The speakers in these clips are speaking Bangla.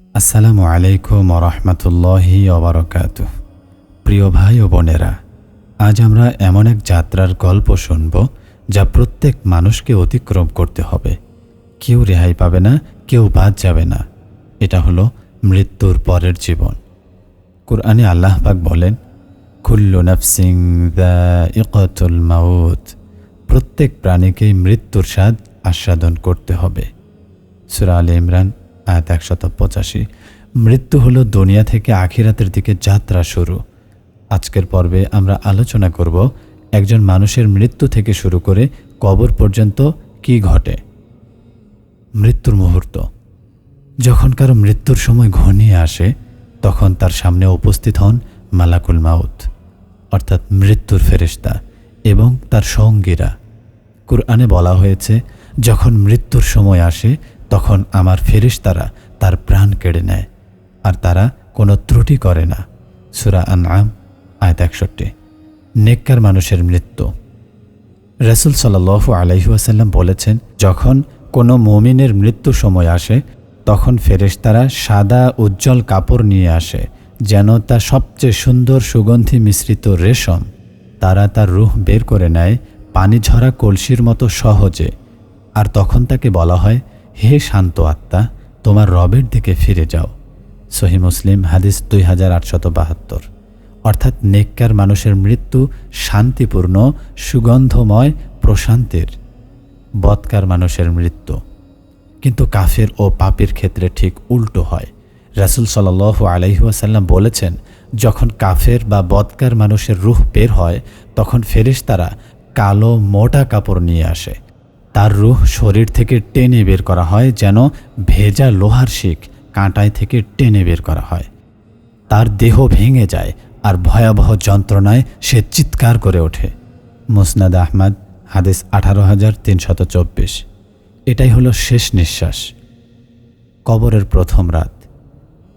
আসসালামু আলাইকুম রহমতুল্লাহি অবরকাত প্রিয় ভাই ও বোনেরা, আজ আমরা এমন এক যাত্রার গল্প শুনব যা প্রত্যেক মানুষকে অতিক্রম করতে হবে। কেউ রেহাই পাবে না, কেউ বাদ যাবে না। এটা হলো মৃত্যুর পরের জীবন। কুরআনে আল্লাহ পাক বলেন, কুল্লু নফসিং ইকতুল মাউত। প্রত্যেক প্রাণীকেই মৃত্যুর স্বাদ আস্বাদন করতে হবে। সুরা আলী ইমরান আয়াত একশত পঁচাশি। মৃত্যু হলো দুনিয়া থেকে আখিরাতের দিকে যাত্রা শুরু। আজকের পর্বে আমরা আলোচনা করব একজন মানুষের মৃত্যু থেকে শুরু করে কবর পর্যন্ত কি ঘটে। মৃত্যুর মুহূর্ত। যখন কারও মৃত্যুর সময় ঘনিয়ে আসে, তখন তার সামনে উপস্থিত হন মালাকুল মাউত, অর্থাৎ মৃত্যুর ফেরেশতা এবং তার সঙ্গীরা। কুরআনে বলা হয়েছে, যখন মৃত্যুর সময় আসে তখন আমার ফেরেশতারা তার প্রাণ কেড়ে নেয়, আর তারা কোনো ত্রুটি করে না। সুরা আনআম, আয়াত একষট্টি। নেককার মানুষের মৃত্যু। রসুল সাল্লাহ আলাইহাসাল্লাম বলেছেন, যখন কোনো মমিনের মৃত্যু সময় আসে, তখন ফেরেশ ফেরেশতারা সাদা উজ্জ্বল কাপড় নিয়ে আসে, যেন তা সবচেয়ে সুন্দর সুগন্ধি মিশ্রিত রেশম। তারা তার রুহ বের করে নেয় পানি ঝরা কলসির মতো সহজে, আর তখন তাকে বলা হয় হে শান্ত আত্মা, তোমার রবের দিকে ফিরে যাও। সহি মুসলিম, হাদিস দুই হাজার আটশত বাহাত্তর। অর্থাৎ নেককার মানুষের মৃত্যু শান্তিপূর্ণ, সুগন্ধময়, প্রশান্তির, বৎকার মানুষের মৃত্যু। কিন্তু কাফের ও পাপের ক্ষেত্রে ঠিক উল্টো হয়। রাসুল সাল আলহিহাসাল্লাম বলেছেন, যখন কাফের বা বৎকার মানুষের রুহ বের হয়, তখন ফেরিস ফেরেশতারা কালো মোটা কাপড় নিয়ে আসে। তার রুহ শরীর থেকে টেনে বের করা হয় যেন ভেজা লোহার শিক কাঁটায় থেকে টেনে বের করা হয়। তার দেহ ভেঙে যায় আর ভয়াবহ যন্ত্রণায় সে চিৎকার করে ওঠে। মুসনাদ আহমদ, হাদিস আঠারো হাজার তিনশত চব্বিশ। এটাই হলো শেষ নিঃশ্বাস। কবরের প্রথম রাত।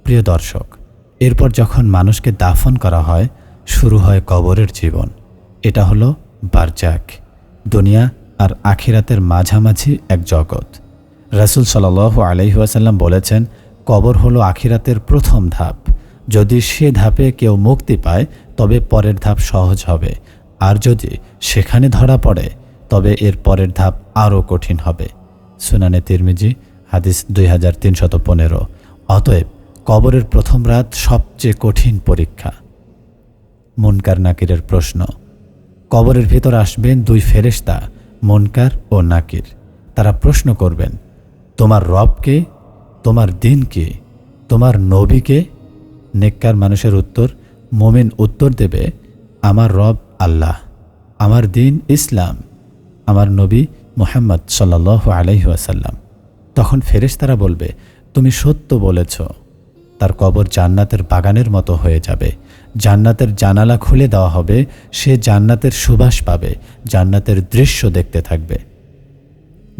প্রিয় দর্শক, এরপর যখন মানুষকে দাফন করা হয়, শুরু হয় কবরের জীবন। এটা হলো বারজাক। দুনিয়া আর আখিরাতের মাঝামাঝি এক জগৎ। রাসুল সাল আলহিহাসাল্লাম বলেছেন, কবর হলো আখিরাতের প্রথম ধাপ। যদি সে ধাপে কেউ মুক্তি পায়, তবে পরের ধাপ সহজ হবে। আর যদি সেখানে ধরা পড়ে, তবে এর পরের ধাপ আরও কঠিন হবে। সুনানে তিরমিজি, হাদিস দুই হাজার তিনশত পনেরো। অতএব কবরের প্রথম রাত সবচেয়ে কঠিন পরীক্ষা। মুনকার নাকিরের প্রশ্ন, কবরের ভেতর আসবেন দুই ফেরেস্তা মনকার ও নাকির। তারা প্রশ্ন করবেন, তোমার রবকে তোমার দিনকে তোমার নবীকে নেককার মানুষের উত্তর, মোমেন উত্তর দেবে, আমার রব আল্লাহ, আমার দিন ইসলাম, আমার নবী মোহাম্মদ সাল্লাহ আলহিহাসাল্লাম তখন ফেরেশতারা বলবে, তুমি সত্য বলেছ, তার কবর জান্নাতের বাগানের মতো হয়ে যাবে জান্নাতের জানালা খুলে দেওয়া হবে, সে জান্নাতের সুবাস পাবে, জান্নাতের দৃশ্য দেখতে থাকবে।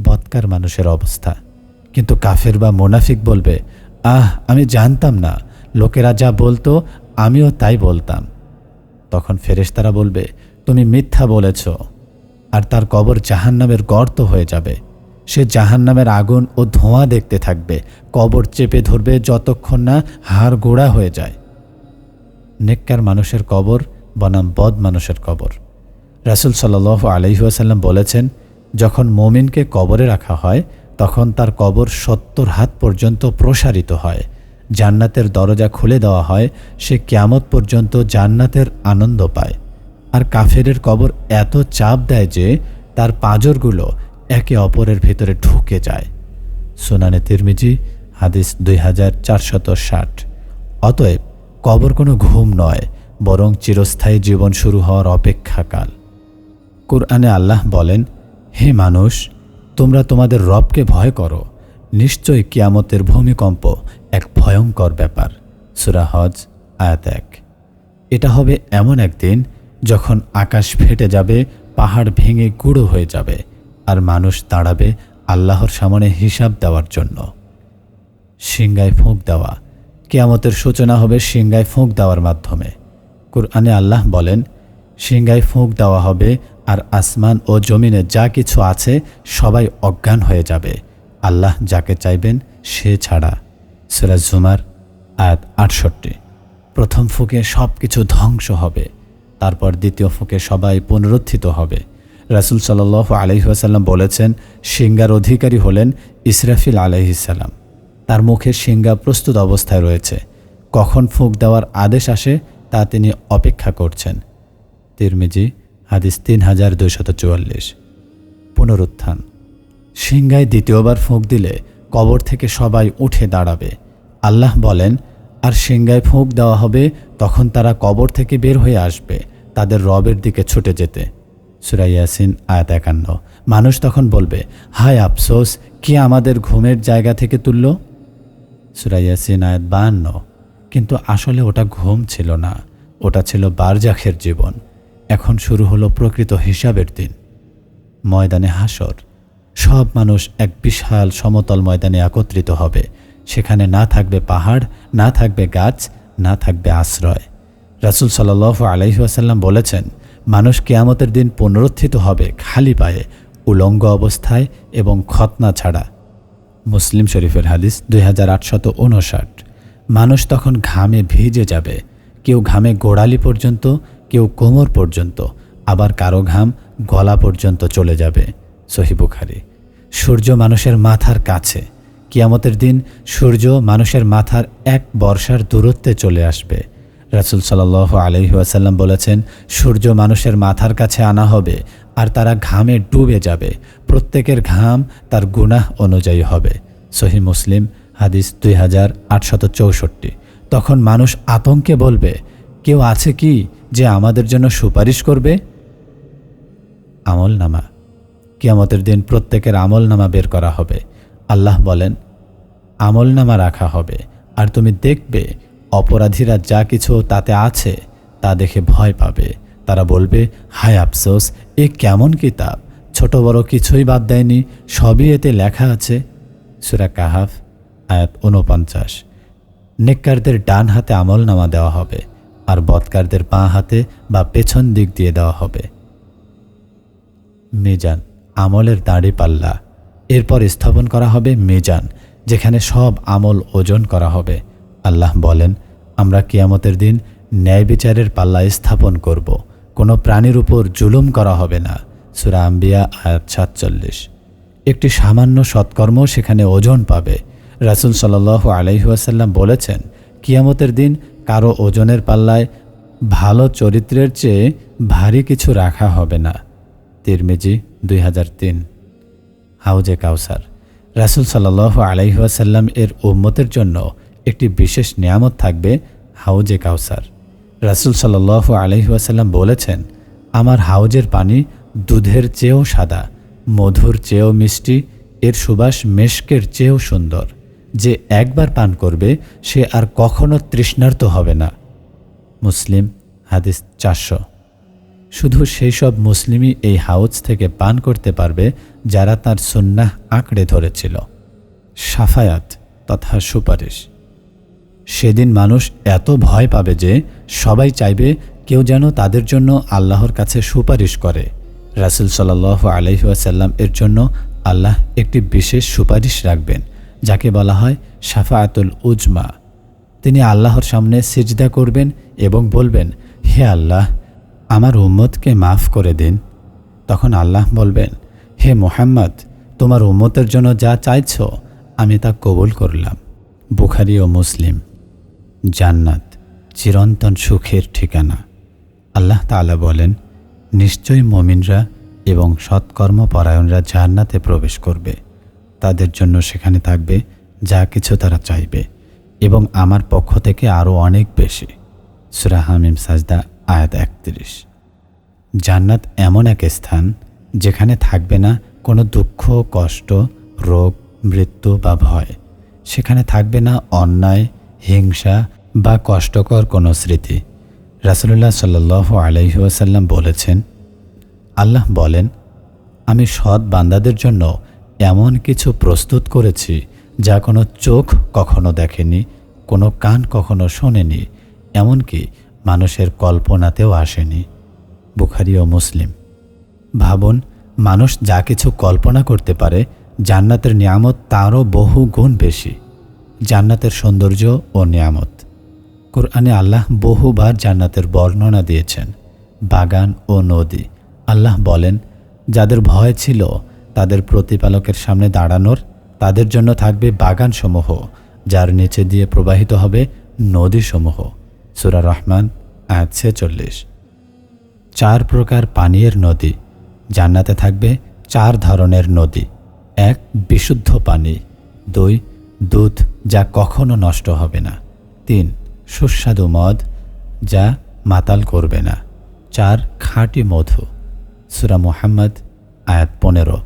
বৎকার মানুষের অবস্থা। কিন্তু কাফের বা মোনাফিক বলবে, আহ, আমি জানতাম না। লোকেরা যা বলতো, আমিও তাই বলতাম। তখন ফেরেশতারা বলবে, তুমি মিথ্যা বলেছ, আর তার কবর জাহান্নামের গর্ত হয়ে যাবে। সে জাহান্নামের আগুন ও ধোঁয়া দেখতে থাকবে, কবর চেপে ধরবে যতক্ষণ না হাড় গোড়া হয়ে যায়। নেককার মানুষের কবর বনাম বদ মানুষের কবর। রাসুল সাল আলহিহাসাল্লাম বলেছেন, যখন মমিনকে কবরে রাখা হয়, তখন তার কবর সত্তর হাত পর্যন্ত প্রসারিত হয়। জান্নাতের দরজা খুলে দেওয়া হয়, সে ক্যামত পর্যন্ত জান্নাতের আনন্দ পায়। আর কাফেরের কবর এত চাপ দেয় যে, তার পাঁজরগুলো একে অপরের ভেতরে ঢুকে যায়। সোনানে তিরমিজি, হাদিস দুই হাজার চারশত ষাট। অতএব কবর কোনো ঘুম নয়, বরং চিরস্থায়ী জীবন শুরু হওয়ার অপেক্ষাকাল। কোরআনে আল্লাহ বলেন, হে মানুষ, তোমরা তোমাদের রবকে ভয় করো। নিশ্চয়ই কিয়ামতের ভূমিকম্প এক ভয়ঙ্কর ব্যাপার। সুরা হজ, আয়াত এক। এটা হবে এমন একদিন যখন আকাশ ফেটে যাবে, পাহাড় ভেঙে গুঁড়ো হয়ে যাবে, আর মানুষ দাঁড়াবে আল্লাহর সামনে হিসাব দেওয়ার জন্য। সিংগায় ফুঁক দেওয়া কেয়ামতের সূচনা হবে সিংগায় ফুঁক দেওয়ার মাধ্যমে। কুরআনে আল্লাহ বলেন সিংগায় ফুঁক দেওয়া হবে আর আসমান ও জমিনে যা কিছু আছে সবাই অজ্ঞান হয়ে যাবে। আল্লাহ যাকে চাইবেন, সে ছাড়া। সিরাজ জুমার আয়াত আটষট্টি। প্রথম ফুকে সব কিছু ধ্বংস হবে, তারপর দ্বিতীয় ফুকে সবাই পুনরুত্থিত হবে। রাসুল সাল আলহিহাসাল্লাম বলেছেন সিঙ্গার অধিকারী হলেন ইসরাফিল আলহিসাল্লাম তার মুখে সিঙ্গা প্রস্তুত অবস্থায় রয়েছে। কখন ফুঁক দেওয়ার আদেশ আসে, তা তিনি অপেক্ষা করছেন। তিরমিজি, হাদিস তিন হাজার দুইশত চুয়াল্লিশ। পুনরুত্থান। সিংহায় দ্বিতীয়বার ফুঁক দিলে কবর থেকে সবাই উঠে দাঁড়াবে। আল্লাহ বলেন, আর সিংহায় ফুঁক দেওয়া হবে, তখন তারা কবর থেকে বের হয়ে আসবে, তাদের রবের দিকে ছুটে যেতে। সুরাইয়াসিন আয়াত একান্ন। মানুষ তখন বলবে, হায় আফসোস, কি আমাদের ঘুমের জায়গা থেকে তুলল? সুরাইয়াসিন আয়াত বাহান্ন। কিন্তু আসলে ওটা ঘুম ছিল না। ওটা ছিল বারজাখের জীবন। এখন শুরু হলো প্রকৃত হিসাবের দিন। ময়দানে হাসর। সব মানুষ এক বিশাল সমতল ময়দানে একত্রিত হবে। সেখানে না থাকবে পাহাড়, না থাকবে গাছ, না থাকবে আশ্রয়। রাসুল সাল আলহিহাসাল্লাম বলেছেন, মানুষ কেয়ামতের দিন পুনরুত্থিত হবে খালি পায়ে, উলঙ্গ অবস্থায় এবং খতনা ছাড়া। মুসলিম শরীফের হাদিস দুই হাজার মানুষ তখন ঘামে ভিজে যাবে, কেউ ঘামে গোড়ালি পর্যন্ত, কেউ কোমর পর্যন্ত, আবার কারও ঘাম গলা পর্যন্ত চলে যাবে সহিবুখারি সূর্য মানুষের মাথার কাছে, কিয়ামতের দিন সূর্য মানুষের মাথার এক বর্ষার দূরত্বে চলে আসবে। রাসুল সাল আলহিহাসাল্লাম বলেছেন, সূর্য মানুষের মাথার কাছে আনা হবে, আর তারা ঘামে ডুবে যাবে প্রত্যেকের ঘাম তার গুনাহ অনুযায়ী হবে। সহি মুসলিম, হাদিস দুই হাজার আটশত চৌষট্টি। তখন মানুষ আতঙ্কে বলবে, কেউ আছে কি যে আমাদের জন্য সুপারিশ করবে? আমল নামা কিয়ামতের দিন প্রত্যেকের আমল নামা বের করা হবে। আল্লাহ বলেন আমল নামা রাখা হবে। আর তুমি দেখবে, অপরাধীরা যা কিছু তাতে আছে, তা দেখে ভয় পাবে। তারা বলবে, হায় আফসোস, এ কেমন কিতাব? ছোট বড় কিছুই বাদ দেয়নি, সবই এতে লেখা আছে। সুরা কাহাফ, আয়াত উনপঞ্চাশ নেককারদের ডান হাতে আমল নামা দেওয়া হবে আর বৎকারদের পা হাতে বা পেছন দিক দিয়ে দেওয়া হবে। মেজান, আমলের দাঁড়ি পাল্লা। এরপর স্থাপন করা হবে মেজান, যেখানে সব আমল ওজন করা হবে। আল্লাহ বলেন, আমরা কিয়ামতের দিন ন্যায় বিচারের পাল্লা স্থাপন করব। কোনো প্রাণীর উপর জুলুম করা হবে না। সুরা আম্বিয়া, আয়াত সাতচল্লিশ। একটি সামান্য সৎকর্ম সেখানে ওজন পাবে। রাসুল সাল আলহিহাসাল্লাম বলেছেন, কিয়ামতের দিন কারও ওজনের পাল্লায় ভালো চরিত্রের চেয়ে ভারী কিছু রাখা হবে না। তিরমিজি দুই হাজার তিন। হাউজে কাউসার। রাসুল সাল্লাহ আলাইহাসাল্লাম এর উম্মতের জন্য একটি বিশেষ নিয়ামত থাকবে, হাউজে কাউসার। রাসুল সাল্লাহ আলহিহাসাল্লাম বলেছেন, আমার হাউজের পানি দুধের চেয়েও সাদা, মধুর চেয়েও মিষ্টি, এর সুবাস মেশকের চেয়েও সুন্দর। যে একবার পান করবে, সে আর কখনো তৃষ্ণার্ত হবে না। মুসলিম, হাদিস চারশো। শুধু সেই সব মুসলিমই এই হাউজ থেকে পান করতে পারবে, যারা তার সুন্নাহ আঁকড়ে ধরেছিল। সাফায়াত তথা সুপারিশ। সেদিন মানুষ এত ভয় পাবে যে, সবাই চাইবে কেউ যেন তাদের জন্য আল্লাহর কাছে সুপারিশ করে। রাসুল সাল আলহিহাসাল্লাম এর জন্য আল্লাহ একটি বিশেষ সুপারিশ রাখবেন, যাকে বলা হয় সাফায়াতুল উজমা। তিনি আল্লাহর সামনে সিজদা করবেন এবং বলবেন, হে আল্লাহ, আমার উম্মতকে মাফ করে দিন। তখন আল্লাহ বলবেন, হে মোহাম্মদ, তোমার উম্মতের জন্য যা চাইছ, আমি তা কবুল করলাম। বুখারি ও মুসলিম, জান্নাত চিরন্তন সুখের ঠিকানা। আল্লাহ তালা বলেন নিশ্চয়ই মমিনরা এবং সৎকর্মপরায়ণরা জান্নাতে প্রবেশ করবে। তাদের জন্য সেখানে থাকবে যা কিছু তারা চাইবে এবং আমার পক্ষ থেকে আরও অনেক বেশি। সুরাহামিম সাজদা, আয়াত একত্রিশ। জান্নাত এমন এক স্থান যেখানে থাকবে না কোনো দুঃখ, কষ্ট, রোগ, মৃত্যু বা ভয়। সেখানে থাকবে না অন্যায়, হিংসা বা কষ্টকর কোনো স্মৃতি। রাসুলুল্লাহ সাল্লাহ আলহিউসাল্লাম বলেছেন, আল্লাহ বলেন, আমি সৎ বান্দাদের জন্য এমন কিছু প্রস্তুত করেছি যা কোনো চোখ কখনো দেখেনি, কোনো কান কখনো শোনেনি, এমনকি মানুষের কল্পনাতেও আসেনি। বুখারি ও মুসলিম। ভাবুন, মানুষ যা কিছু কল্পনা করতে পারে, জান্নাতের নিয়ামত তারও বহু গুণ বেশি। জান্নাতের সৌন্দর্য ও নিয়ামত। কোরআনে আল্লাহ বহুবার জান্নাতের বর্ণনা দিয়েছেন, বাগান ও নদী। আল্লাহ বলেন, যাদের ভয় ছিল, তাদের প্রতিপালকের সামনে দাঁড়ানোর, তাদের জন্য থাকবে বাগানসমূহ, যার নিচে দিয়ে প্রবাহিত হবে নদীসমূহ। সুরা রহমান, আয়াত ছেচল্লিশ। চার প্রকার পানীয়ের নদী। জান্নাতে থাকবে চার ধরনের নদী। এক, বিশুদ্ধ পানি। দুই, দুধ যা কখনো নষ্ট হবে না। তিন সুস্বাদু মদ যা মাতাল করবে না। চার, খাঁটি মধু। সুরা মুহাম্মদ, আয়াত পনেরো।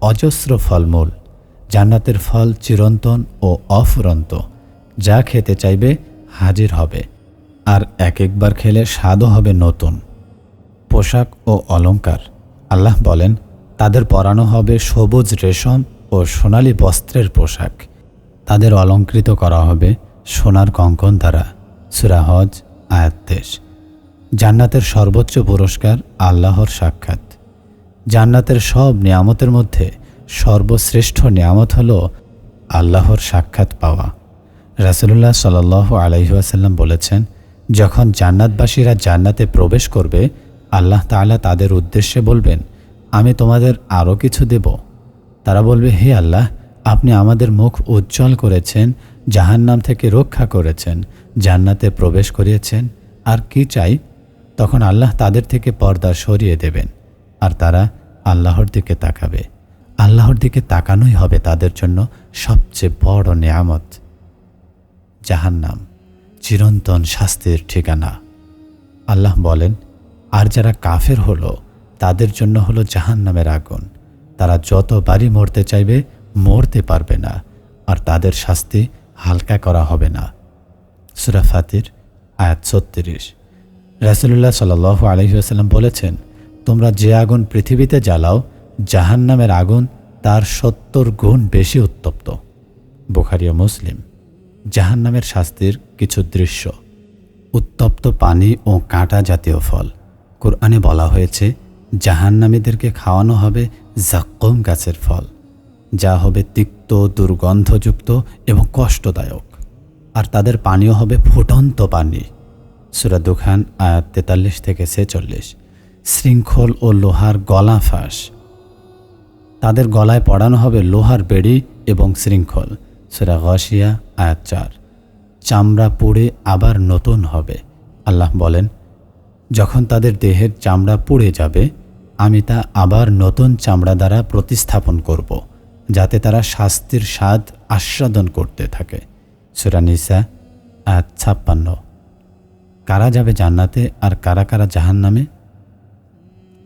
অজস্র ফলমূল, জান্নাতের ফল চিরন্তন ও অফুরন্ত, যা খেতে চাইবে হাজির হবে, আর এক একবার খেলে স্বাদও হবে নতুন। পোশাক ও অলঙ্কার আল্লাহ বলেন, তাদের পরানো হবে সবুজ রেশম ও সোনালী বস্ত্রের পোশাক। তাদের অলঙ্কৃত করা হবে সোনার কঙ্কন দ্বারা সুরাহজ আয়াত্তেশ জান্নাতের সর্বোচ্চ পুরস্কার আল্লাহর সাক্ষাৎ। জান্নাতের সব নিয়ামতের মধ্যে সর্বশ্রেষ্ঠ নিয়ামত হল আল্লাহর সাক্ষাৎ পাওয়া। রাসুলুল্লাহ সাল আলাইহাসাল্লাম বলেছেন, যখন জান্নাতবাসীরা জান্নাতে প্রবেশ করবে, আল্লাহ তাআলা তাদের উদ্দেশ্যে বলবেন, আমি তোমাদের আরও কিছু দেব। তারা বলবে, হে আল্লাহ, আপনি আমাদের মুখ উজ্জ্বল করেছেন জাহান্নাম থেকে রক্ষা করেছেন, জান্নাতে প্রবেশ করিয়েছেন। আর কি চাই? তখন আল্লাহ তাদের থেকে পর্দা সরিয়ে দেবেন, আর তারা আল্লাহর দিকে তাকাবে। আল্লাহর দিকে তাকানোই হবে তাদের জন্য সবচেয়ে বড় নেয়ামত। জাহান্নাম, চিরন্তন শাস্তির ঠিকানা। আল্লাহ বলেন, আর যারা কাফের হলো, তাদের জন্য হলো জাহান্নামের আগুন। তারা যতবারই মরতে চাইবে, মরতে পারবে না। আর তাদের শাস্তি হালকা করা হবে না। সুরা ফাতির, আয়াত ছত্রিশ। রাসুলুল্লাহ সাল আলহিহাস্লাম বলেছেন, তোমরা যে আগুন পৃথিবীতে জ্বালাও, জাহান্নামের আগুন তার সত্তর গুণ বেশি উত্তপ্ত। বুখারিয়া মুসলিম। জাহান্নামের শাস্তির কিছু দৃশ্য। উত্তপ্ত পানি ও কাঁটা জাতীয় ফল। কোরআনে বলা হয়েছে, জাহান্নামীদেরকে খাওয়ানো হবে জাক্কম গাছের ফল। যা হবে তিক্ত, দুর্গন্ধযুক্ত এবং কষ্টদায়ক। আর তাদের পানীয় হবে ফুটন্ত পানি। সুরা দুখান, আয়াত তেতাল্লিশ থেকে ছেচল্লিশ। শৃঙ্খল ও লোহার গলা ফাঁস। তাদের গলায় পড়ানো হবে লোহার বেড়ি এবং শৃঙ্খল। সুরা গসিয়া আয়াত চার। চামড়া পুড়ে আবার নতুন হবে। আল্লাহ বলেন, যখন তাদের দেহের চামড়া পুড়ে যাবে, আমি তা আবার নতুন চামড়া দ্বারা প্রতিস্থাপন করব। যাতে তারা শাস্তির স্বাদ আস্বাদন করতে থাকে। সুরানিসা আয়াত ছাপ্পান্ন। কারা যাবে জান্নাতে আর কারা কারা জাহান নামে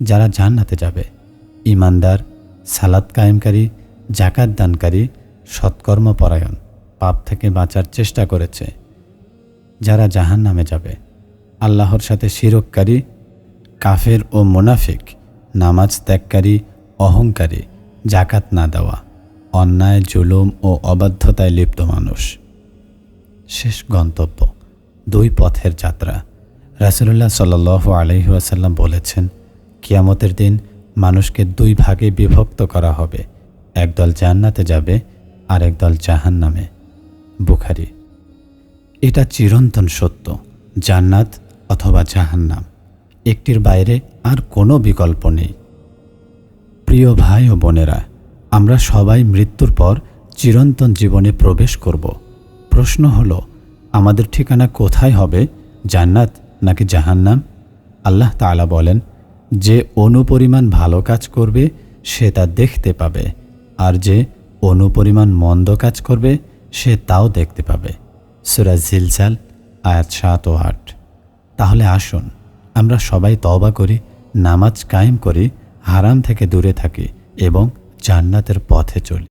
যারা জান্নাতে যাবে ইমানদার সালাদ কায়েমকারী জাকাত দানকারী সৎকর্মপরায়ণ পাপ থেকে বাঁচার চেষ্টা করেছে। যারা জাহান নামে যাবে, আল্লাহর সাথে শিরককারী, কাফের ও মোনাফিক, নামাজ ত্যাগকারী, অহংকারী জাকাত না দেওয়া। অন্যায়, জুলুম ও অবাধ্যতায় লিপ্ত মানুষ। শেষ গন্তব্য, দুই পথের যাত্রা। রাসুলুল্লাহ সাল আলহিহাসাল্লাম বলেছেন, কিয়ামতের দিন মানুষকে দুই ভাগে বিভক্ত করা হবে। একদল জান্নাতে যাবে আর একদল জাহান নামে বুখারি। এটা চিরন্তন সত্য, জান্নাত অথবা জাহান্নাম। একটির বাইরে আর কোনো বিকল্প নেই। প্রিয় ভাই ও বোনেরা আমরা সবাই মৃত্যুর পর চিরন্তন জীবনে প্রবেশ করব। প্রশ্ন হলো, আমাদের ঠিকানা কোথায় হবে? জান্নাত নাকি জাহান্নাম? আল্লাহ তালা বলেন, যে অনুপরিমাণ ভালো কাজ করবে, সে তা দেখতে পাবে, আর যে অনুপরিমাণ মন্দ কাজ করবে, সে তাও দেখতে পাবে। সুরা জিলজাল, আয়াত সাত ও আট। তাহলে আসুন, আমরা সবাই তবা করি, নামাজ কায়েম করি, হারাম থেকে দূরে থাকি এবং জান্নাতের পথে চলি।